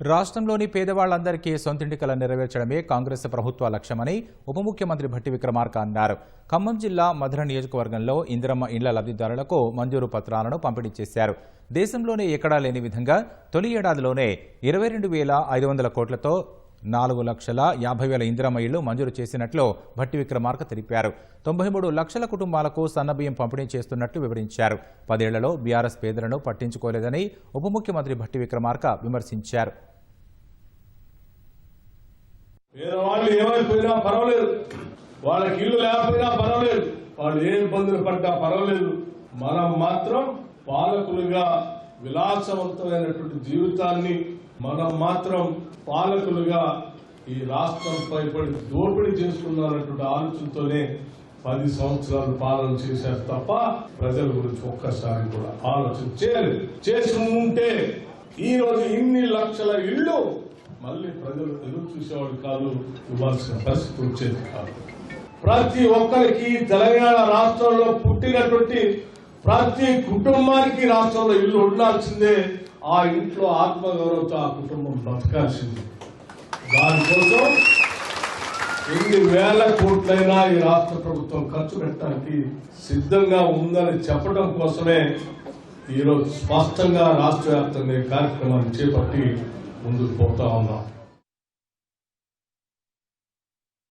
రాష్ట్రంలోని పేదవాళ్ళందరికీ సొంతింటి కల నెరవేర్చడమే కాంగ్రెస్ ప్రభుత్వ లక్ష్యమని ఉప ముఖ్యమంత్రి భట్టి విక్రమార్క అన్నారు. ఖమ్మం జిల్లా మధుర నియోజకవర్గంలో ఇందిరమ్మ ఇండ్ల లబ్ధిదారులకు మంజూరు పత్రాలను పంపిణీ చేశారు. దేశంలోనే ఎక్కడా లేని విధంగా తొలి ఏడాదిలోనే ఇరవై రెండు వేల ఐదు వందల కోట్లతో నాలుగు లక్షల యాభై వేల ఇందిరమ్మ ఇళ్ళు మంజూరు చేసినట్లు భట్టి విక్రమార్క తెలిపారు. తొంభై మూడు లక్షల కుటుంబాలకు సన్నబియ్యం పంపిణీ చేస్తున్నట్లు వివరించారు. పదేళ్ళలో బీఆర్ఎస్ పేదలను పట్టించుకోలేదని ఉప ముఖ్యమంత్రి భట్టి విక్రమార్క విమర్శించారు. పేదవాళ్ళు ఏమైపోయినా పర్వాలేదు. వాళ్ళకి ఇల్లు లేకపోయినా పర్వాలేదు. వాళ్ళు ఏ ఇబ్బందులు పడ్డా పర్వాలేదు. మనం మాత్రం పాలకులుగా విలాసవంతమైనటువంటి జీవితాన్ని మనం మాత్రం పాలకులుగా ఈ రాష్ట్రంపై పడి దోపిడీ చేసుకున్నారన్నటువంటి ఆలోచనతోనే పది సంవత్సరాలు పాలన చేశారు తప్ప ప్రజల గురించి ఒక్కసారి కూడా ఆలోచన చేయలేదు. చేసి ఉంటే ఈ రోజు ఇన్ని లక్షల ఇళ్ళు మళ్ళీ ప్రజలు ఎదురు చూసేవాడు కాదు ఇవ్వాల్సిన పరిస్థితి వచ్చేది కాదు. ప్రతి ఒక్కరికి తెలంగాణ రాష్ట్రంలో పుట్టినటువంటి ప్రతి కుటుంబానికి రాష్ట్రంలో ఇల్లు ఉండాల్సిందే ఆ ఇంట్లో ఆత్మగౌరవంతో ఆ కుటుంబం బతకాల్సిందే. దానికోసం ఎన్ని వేల కోట్లైనా ఈ రాష్ట్ర ప్రభుత్వం ఖర్చు పెట్టడానికి సిద్ధంగా ఉందని చెప్పడం కోసమే ఈరోజు స్పష్టంగా రాష్ట్ర వ్యాప్తంగా కార్యక్రమాన్ని చేపట్టి ముందుకు పోతా ఉన్నాం